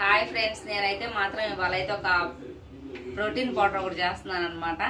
Hi friends నేనైతే మాత్రం ఇవాళ అయితే ఒక ప్రోటీన్ పౌడర్ ఒకటి చేస్తున్నాను అనమాట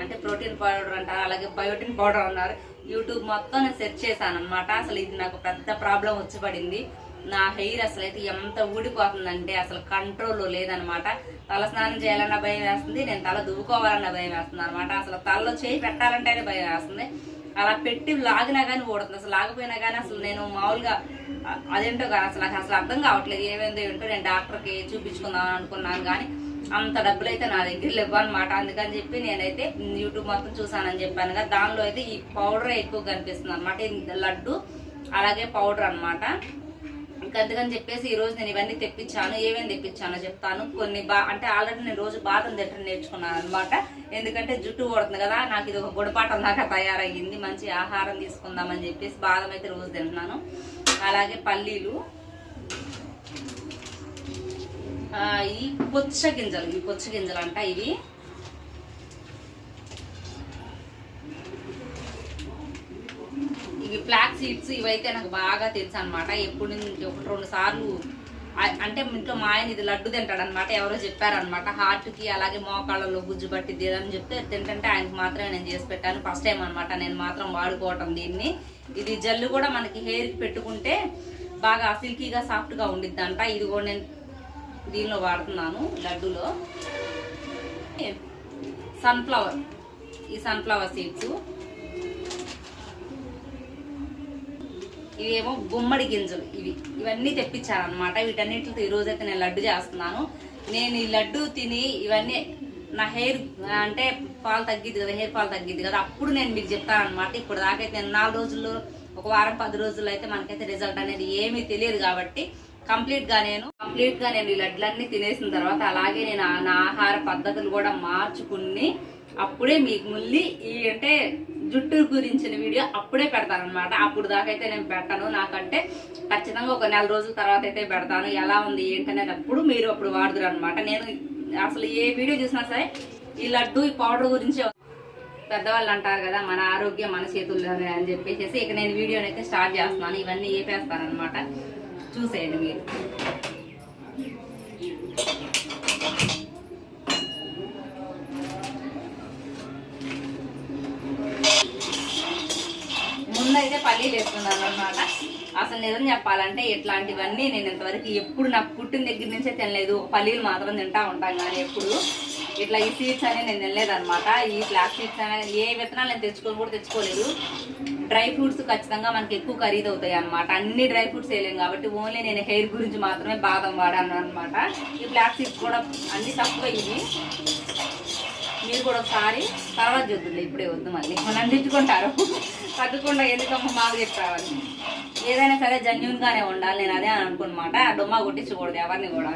అంటే ప్రోటీన్ పౌడర్ అంటారు అలాగే బయోటిన్ పౌడర్ అన్నారు. యూట్యూబ్ మొత్తం నేను సెర్చ్ చేశాను అనమాట అసలు ఇది నాకు పెద్ద ప్రాబ్లం వచ్చి పడింది. నా హెయిర్ అసలు అయితే ఎంత ఊడిపోతుందంటే అసలు కంట్రోల్ లేదనమాట తల స్నానం చేయాలన్న భయం వేస్తుంది నేను తల దువ్వుకోవాలన్న భయం వేస్తుంది అనమాట అసలు తలలో చేయి పెట్టాలంటేనే భయం వేస్తుంది. అలా పెట్టి లాగినా కానీ ఊడుతుంది. అసలు లాగిపోయినా కానీ అసలు నేను మామూలుగా అదేంటో కానీ అసలు నాకు అసలు అర్థం కావట్లేదు. ఏమేందో ఏంటో నేను డాక్టర్కి చూపించుకుందాం అనుకున్నాను కానీ అంత డబ్బులు అయితే నా దగ్గర లేవు అనమాట అందుకని చెప్పి నేనైతే యూట్యూబ్ మొత్తం చూసానని చెప్పాను కదా. దానిలో అయితే ఈ పౌడర్ ఎక్కువ కనిపిస్తుంది అనమాట లడ్డు అలాగే పౌడర్ అనమాట ఇంకా అందుకని చెప్పేసి ఈరోజు నేను ఇవన్నీ తెప్పించాను. ఏమేమి తెప్పించానో చెప్తాను. కొన్ని బా అంటే ఆల్రెడీ నేను రోజు బాదం తిట్టడం నేర్చుకున్నాను అనమాట ఎందుకంటే జుట్టు పడుతుంది కదా. నాకు ఇది ఒక గుడపాటం దాకా తయారయ్యింది. మంచి ఆహారం తీసుకుందామని చెప్పేసి బాదం అయితే రోజు తింటున్నాను. అలాగే పల్లీలు. ఈ పొచ్చ గింజలు ఈ పొచ్చ గింజలు అంట ఇవి. ఇవి ఫ్లాక్ సీడ్స్ ఇవైతే నాకు బాగా తెలుసు అనమాట ఎప్పుడు నుంచి ఒకటి రెండు సార్లు అంటే ఇంట్లో మా ఆయన ఇది లడ్డు తింటాడనమాట ఎవరో చెప్పారనమాట హార్ట్కి అలాగే మోకాళ్ళలో గుజ్జు పట్టిద్ది అని చెప్తే తింటే ఆయనకి మాత్రమే నేను చేసి పెట్టాను. ఫస్ట్ టైం అనమాట నేను మాత్రం వాడుకోవటం దీన్ని. ఇది జల్లు కూడా మనకి హెయిర్కి పెట్టుకుంటే బాగా సిల్కీగా సాఫ్ట్గా ఉండిద్దంట. ఇది కూడా నేను దీనిలో వాడుతున్నాను లడ్డులో. సన్ఫ్లవర్ ఈ సన్ఫ్లవర్ సీడ్స్ ఇవేమో గుమ్మడి గింజలు ఇవి. ఇవన్నీ తెప్పించాను అనమాట వీటన్నిటితో ఈరోజైతే నేను లడ్డు చేస్తున్నాను. నేను ఈ లడ్డు తిని ఇవన్నీ నా హెయిర్ అంటే పాలు తగ్గిద్ది కదా హెయిర్ పాలు తగ్గిద్ది కదా అప్పుడు నేను మీకు చెప్తాను అనమాట ఇప్పుడు దాకైతే నేను నాలుగు రోజుల్లో ఒక వారం పది రోజుల్లో అయితే మనకైతే రిజల్ట్ అనేది ఏమీ తెలియదు కాబట్టి కంప్లీట్గా నేను కంప్లీట్గా నేను ఈ లడ్లన్నీ తినేసిన తర్వాత అలాగే నేను నా ఆహార పద్ధతులు కూడా మార్చుకుని అప్పుడే మీకు మళ్ళీ ఈ అంటే జుట్టు గురించిన వీడియో అప్పుడే పెడతాను అనమాట అప్పుడు దాకా అయితే నేను పెట్టను. నాకంటే ఖచ్చితంగా ఒక నెల రోజుల తర్వాత అయితే పెడతాను. ఎలా ఉంది ఏంటనేది అప్పుడు మీరు అప్పుడు వాడుదురు అనమాట నేను అసలు ఏ వీడియో చూసినా సరే ఈ లడ్డు ఈ పౌడర్ గురించి పెద్దవాళ్ళు అంటారు కదా మన ఆరోగ్యం మన చేతుల్లోనే అని చెప్పేసి ఇక నేను వీడియోని అయితే స్టార్ట్ చేస్తున్నాను. ఇవన్నీ వేపేస్తాను అనమాట చూసేయండి మీరు. పల్లీలు వేసుకున్నాను అనమాట అసలు నిజం చెప్పాలంటే ఇట్లాంటివన్నీ నేను ఇంతవరకు ఎప్పుడు నాకు పుట్టిన దగ్గర నుంచే తినలేదు. పల్లీలు మాత్రం తింటా ఉంటాం కానీ ఎప్పుడు. ఇట్లా ఈ సీడ్స్ అని నేను తినలేదనమాట ఈ ఫ్లాక్ సీడ్స్ అనేది ఏ విత్తనాలు నేను తెచ్చుకొని కూడా తెచ్చుకోలేదు. డ్రై ఫ్రూట్స్ ఖచ్చితంగా మనకి ఎక్కువ ఖరీదు అవుతాయి అనమాట అన్ని డ్రై ఫ్రూట్స్ వేయలేం కాబట్టి ఓన్లీ నేను హెయిర్ గురించి మాత్రమే బాదం వాడాను అనమాట ఈ ఫ్లాక్ సీడ్స్ కూడా అన్ని తక్కువ ఇవి. మీరు కూడా ఒకసారి తర్వాత చూద్దులే ఇప్పుడే వద్దు మళ్ళీ. మనం తిట్టుకుంటారు. తగ్గకుండా ఎందుకమ్మా మాకు చెప్పావని. ఏదైనా సరే జెన్యున్ గానే ఉండాలి నేను అదే అనుకున్నమాట. డొమ్మ కొట్టించకూడదు ఎవరిని కూడా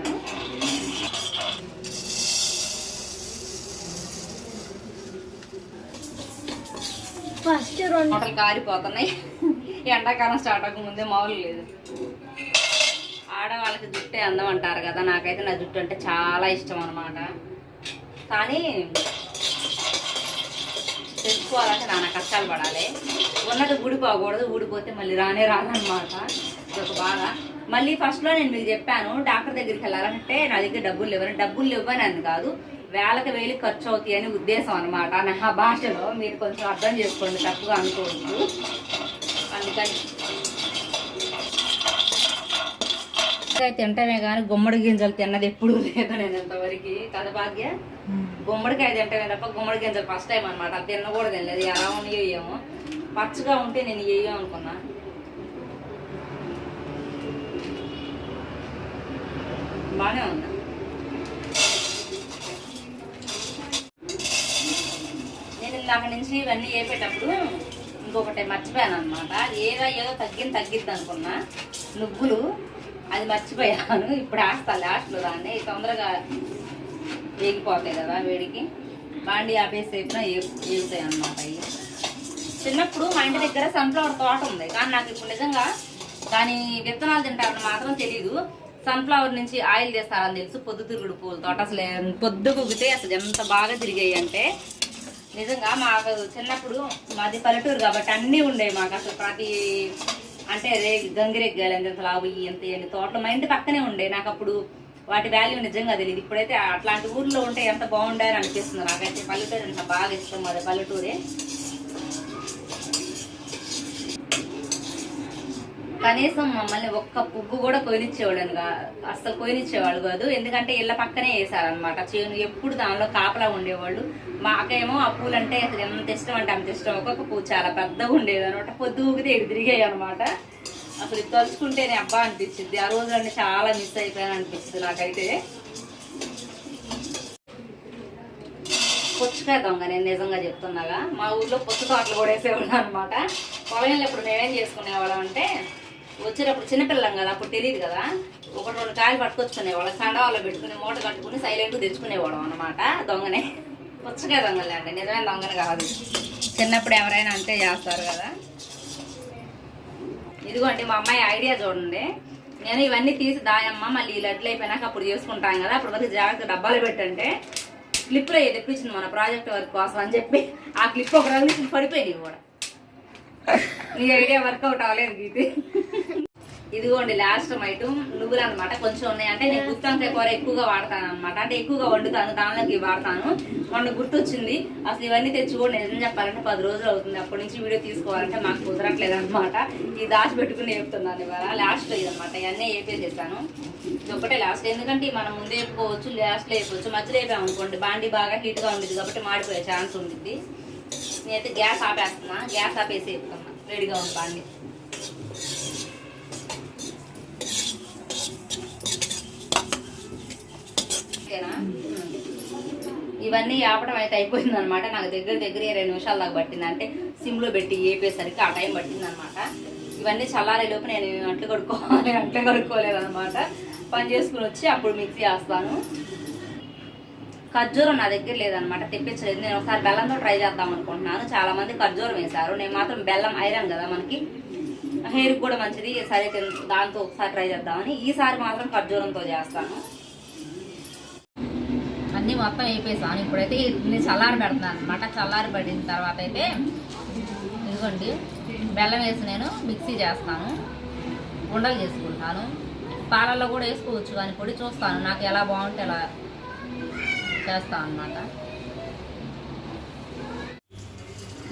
ఫస్ట్ రెండు. హోటల్ కారిపోతున్నాయి. ఎండాకాలం స్టార్ట్ అవ్వక ముందే మామూలు లేదు. ఆడవాళ్ళకి జుట్టే అందం అంటారు కదా నాకైతే నా జుట్టు అంటే చాలా ఇష్టం అనమాట కానీ తెచ్చుకోవాలంటే నాన్న కష్టాలు పడాలి. ఉన్నది ఊడిపోకూడదు ఊడిపోతే మళ్ళీ రానే రాదనమాట ఇదొక బాధ. మళ్ళీ ఫస్ట్లో నేను మీకు చెప్పాను డాక్టర్ దగ్గరికి వెళ్ళాలంటే నా దగ్గర డబ్బులు లేవని డబ్బులు లేవని అని కాదు వేలకు వేలు ఖర్చు అవుతాయి అని ఉద్దేశం అనమాట నా భాషలో మీరు కొంచెం అర్థం చేసుకోండి తప్పుగా అనుకోవద్దు. అందుకని అయితే తింటమే కానీ గుమ్మడి గింజలు తిన్నది ఎప్పుడు లేదు నేను ఇంతవరకు. కథ భాగ్య? గుమ్మడికాయ తింటమే తప్ప గుమ్మడి గింజలు ఫస్ట్ టైం అనమాట అది తిన్న కూడా తినలేదు ఎలా ఉన్నాయో ఏమో. పచ్చగా ఉంటే నేను ఏయో అనుకున్నా. బాగానే ఉందా? నేను ఇందాక నుంచి ఇవన్నీ వేపేటప్పుడు ఇంకొకటి మర్చిపోయాను అనమాట ఏదో ఏదో తగ్గింది తగ్గిద్ది అనుకున్నా. నువ్వులు అది మర్చిపోయాను. ఇప్పుడు ఆస్తా లాస్ట్లో దాన్ని తొందరగా వేగిపోతాయి కదా వేడికి. బాండి ఆపేసి వేపినా వేగుతాయి అన్నమాట అవి. చిన్నప్పుడు మా ఇంటి దగ్గర సన్ఫ్లవర్ తోట ఉంది. కానీ నాకు ఇప్పుడు నిజంగా దాని విత్తనాలు తింటారని మాత్రం తెలీదు. సన్ఫ్లవర్ నుంచి ఆయిల్ చేస్తారని తెలుసు. పొద్దుతిరుగుడు పూల తోట. అసలు పొద్దు కుగితే అసలు ఎంత బాగా తిరిగాయి అంటే నిజంగా మాకు చిన్నప్పుడు మాది పల్లెటూరు కాబట్టి అన్నీ ఉండేవి మాకు. అసలు ప్రతి అంటే రే గంగిరెగ్గాలు ఎంత లావు ఎంత ఎన్ని తోటలు మా ఇంటి పక్కనే ఉండే. నాకు అప్పుడు వాటి వాల్యూ నిజంగా తెలియదు ఇప్పుడైతే అట్లాంటి ఊర్లో ఉంటే ఎంత బాగుండాలని అనిపిస్తుంది నాకైతే. పల్లెటూరు అంటే బాగా ఇష్టం. అది పల్లెటూరే. కనీసం మమ్మల్ని ఒక్క పువ్వు కూడా కొనిచ్చేవాడు అస్సలు కొనిచ్చేవాళ్ళు కాదు. ఎందుకంటే ఇళ్ళ పక్కనే వేసారనమాట చేను ఎప్పుడు దానిలో కాపలా ఉండేవాళ్ళు. మాకేమో ఆ పూలు అంటే అసలు ఎంత ఇష్టం అంటే అంత ఇష్టం. ఒక్కొక్క పువ్వు చాలా పెద్దగా ఉండేది అనమాట పొద్దు ఊగితే తిరిగాయి అనమాట అసలు తలుచుకుంటేనే అబ్బా అనిపించింది ఆ రోజు అంటే చాలా మిస్ అయిపోయాను అనిపిస్తుంది నాకైతే. పుచ్చకాయ దొంగ నేను నిజంగా చెప్తున్నాగా. మా ఊర్లో పుచ్చ తోటలు కూడా వేసేవాళ్ళం అనమాట పొలంలో ఇప్పుడు మేమేం చేసుకునేవాళ్ళం అంటే వచ్చేటప్పుడు చిన్నపిల్లం కదా అప్పుడు తెలియదు కదా. ఒకటి రెండు కాయలు పట్టుకొచ్చుకునేవాళ్ళం. కండవాళ్ళు పెట్టుకుని మూట కట్టుకుని సైలెంట్ తెచ్చుకునేవాళ్ళం అనమాట దొంగనే. పుచ్చకాయ దొంగలే అండి నిజమైన దొంగనే కాదు. చిన్నప్పుడు ఎవరైనా అంతే చేస్తారు కదా. ఇదిగోండి మా అమ్మాయి ఐడియా చూడండి. నేను ఇవన్నీ తీసి దాయమ్మ మళ్ళీ ఈ లడ్లు అయిపోయినాక అప్పుడు చేసుకుంటాం కదా. అప్పుడు వరకు జాగ్రత్త డబ్బాలు పెట్టంటే క్లిప్లో తెప్పించింది మన ప్రాజెక్ట్ వర్క్ కోసం అని చెప్పి ఆ క్లిప్ ఒక రోజు పడిపోయింది కూడా. నీ ఐడియా వర్కౌట్ అవ్వలేదు గీతే. ఇదిగోండి లాస్ట్ ఐటమ్ నువ్వులు అనమాట కొంచెం ఉన్నాయి. అంటే నేను గుత్తంకాయ కూర ఎక్కువగా వాడతాను అనమాట అంటే ఎక్కువగా వండుతాను దానిలోకి వాడతాను. మొన్న గుర్తొచ్చింది. అసలు ఇవన్నీ తెచ్చుకోండి. నిజం చెప్పాలంటే పది రోజులు అవుతుంది. అప్పటి నుంచి వీడియో తీసుకోవాలంటే మాకు కుదరట్లేదు అనమాట ఈ దాచి పెట్టుకుని చెప్తున్నాను ఇవాళ లాస్ట్ ఇదనమాట ఇవన్నీ వేపేసేసాను ఇది ఒకటే లాస్ట్ ఎందుకంటే మనం ముందే వేపుకోవచ్చు లాస్ట్లో వేపుకోవచ్చు మధ్యలో వేపాము అనుకోండి బాండి బాగా హీట్గా ఉంటుంది కాబట్టి మాడిపోయే ఛాన్స్ ఉంటుంది నేనైతే గ్యాస్ ఆపేస్తున్నా. గ్యాస్ ఆపేసి వేపుతున్నా రెడీగా ఉంది ఓకేనా? ఇవన్నీ ఆపడం అయితే అయిపోయింది అనమాట నాకు దగ్గర దగ్గర ఇరవై నిమిషాల దాకా పట్టింది. అంటే సిమ్లో పెట్టి వేపేసరికి ఆ టైం పట్టింది అనమాట ఇవన్నీ చల్లారే లోపు నేను అంట్లు కడుక్కోవాలి అంట్లు కడుక్కోలేదు అనమాట పని చేసుకుని వచ్చి అప్పుడు మిక్సీ వేస్తాను. ఖర్జూరం నా దగ్గర లేదనమాట తెప్పించలేదు. నేను ఒకసారి బెల్లంతో ట్రై చేద్దాం అనుకుంటున్నాను. చాలా మంది ఖర్జూరం వేశారు. నేను మాత్రం బెల్లం ఐరన్ కదా మనకి. హెయిర్ కూడా మంచిది. సరే దాంతో ఒకసారి ట్రై చేద్దామని. ఈసారి మాత్రం ఖర్జూరంతో చేస్తాను. అన్నీ మొత్తం వేపేసాను ఇప్పుడైతే ఇన్ని చల్లారి పెడుతున్నాను అనమాట చల్లారి పడిన తర్వాత అయితే ఇదిగోండి బెల్లం వేసి నేను మిక్సీ చేస్తాను. ఉండలు చేసుకుంటాను. పాలల్లో కూడా వేసుకోవచ్చు కానీ పొడి చూస్తాను. నాకు ఎలా బాగుంటే ఎలా చేస్తాను అనమాట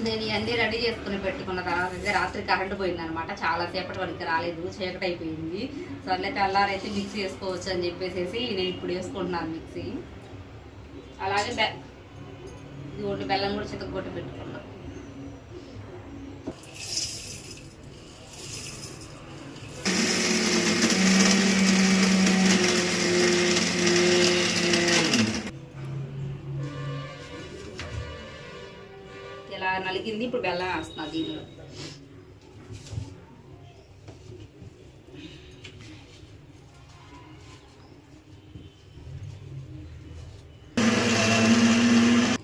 నేను ఇవన్నీ రెడీ చేసుకుని పెట్టుకున్న తర్వాత అయితే రాత్రి కరెంట్ పోయింది అనమాట చాలా సేపటి వరకు రాలేదు చీకటి అయిపోయింది. సర్లే తెల్లారైతే మిక్సీ వేసుకోవచ్చు అని చెప్పేసి నేను ఇప్పుడు వేసుకుంటున్నాను మిక్సీ. అలాగే బె ఇది బెల్లం కూడా చితక పెట్టుకున్నాను పెట్టుకున్నా ఇప్పుడు బెల్లం వేస్తున్నా దీనిలో.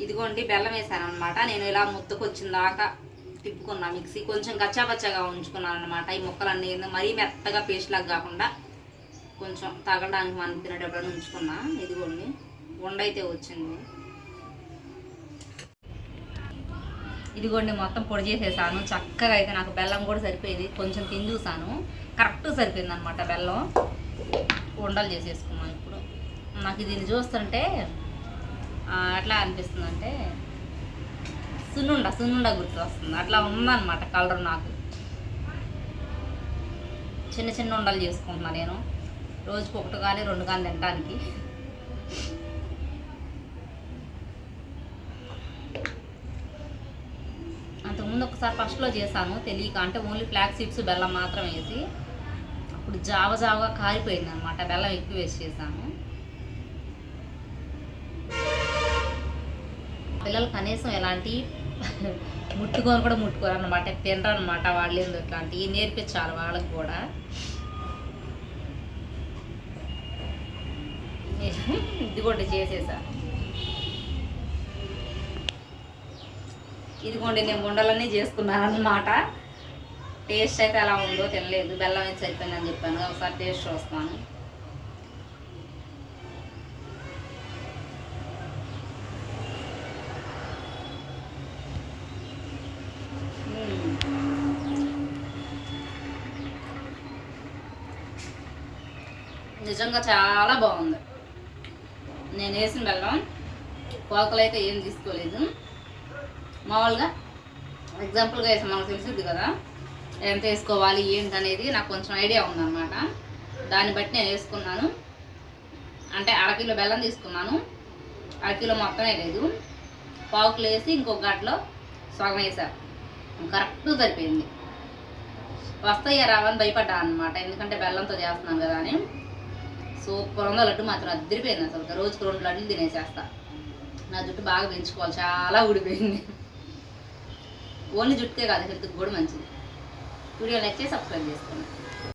ఇదిగోండి బెల్లం వేసాను అనమాట నేను ఇలా ముద్దకొచ్చిన దాకా తిప్పుకున్నా మిక్సీ. కొంచెం గచ్చాపచ్చగా ఉంచుకున్నాను అనమాట ఈ ముక్కలన్నీ మరీ మెత్తగా పేస్ట్ లాగా కాకుండా కొంచెం తగడానికి మనం తినేటప్పుడు ఉంచుకున్నా. ఇదిగోండి ఉండైతే వచ్చింది. ఇదిగోండి మొత్తం పొడి చేసేసాను. చక్కగా అయితే నాకు బెల్లం కూడా సరిపోయింది. కొంచెం తిని చూసాను కరెక్ట్ సరిపోయింది అనమాట బెల్లం. ఉండలు చేసేసుకున్నాను ఇప్పుడు. నాకు దీన్ని చూస్తుంటే అట్లా ఎట్లా అనిపిస్తుంది అంటే సున్నుండ సున్నుండ గుర్తు వస్తుంది. అట్లా ఉందన్నమాట కలర్ నాకు. చిన్న చిన్న ఉండలు చేసుకుంటున్నాను నేను. రోజుకి ఒకటి కానీ రెండు కానీ తినడానికి ఒకసారి ఫస్ట్లో చేశాను. తెలియక అంటే ఓన్లీ ఫ్లాక్ సీడ్స్ బెల్లం మాత్రం వేసి అప్పుడు జావ జావగా కారిపోయింది అనమాట బెల్లం ఎక్కువ వేసి చేశాను. పిల్లలు కనీసం ఎలాంటి ముట్టుకొని కూడా ముట్టుకోరు అనమాట తినరు అనమాట వాళ్ళు ఏందో ఇట్లాంటివి? నేర్పించాలి వాళ్ళకి కూడా. ఇది కూడా చేసేసాను ఇదిగోండి నేను ఉండలన్నీ చేసుకున్నాను అనమాట టేస్ట్ అయితే ఎలా ఉందో తినలేదు. బెల్లం వేసి అయిపోయిందని చెప్పాను. ఒకసారి టేస్ట్ చూస్తాను. నిజంగా చాలా బాగుంది. నేను వేసిన బెల్లం. కోకలు అయితే ఏం తీసుకోలేదు. మామూలుగా ఎగ్జాంపుల్గా వేసాం మనకు తెలిసింది కదా. ఎంత వేసుకోవాలి ఏంటి అనేది నాకు కొంచెం ఐడియా ఉందన్నమాట. దాన్ని బట్టి నేను వేసుకున్నాను. అంటే అరకిలో బెల్లం తీసుకున్నాను. అరకిలో మొత్తమే లేదు. పావుకులు వేసి ఇంకొక గంటలో సగం వేసాను కరెక్ట్ సరిపోయింది. వస్తాయి రావని భయపడ్డా అనమాట ఎందుకంటే బెల్లంతో చేస్తున్నాం కదా అని. సూపర్ ఉందో లడ్డు మాత్రం అద్దరిపోయింది అసలు రోజుకు రెండు లడ్డులు తినేసేస్తా. నా జుట్టు బాగా పెంచుకోవాలి. చాలా ఊడిపోయింది. ఓన్లీ జుట్టుకే కాదు హెల్త్కి కూడా మంచిది. వీడియో నచ్చే సబ్స్క్రైబ్ చేసుకోండి.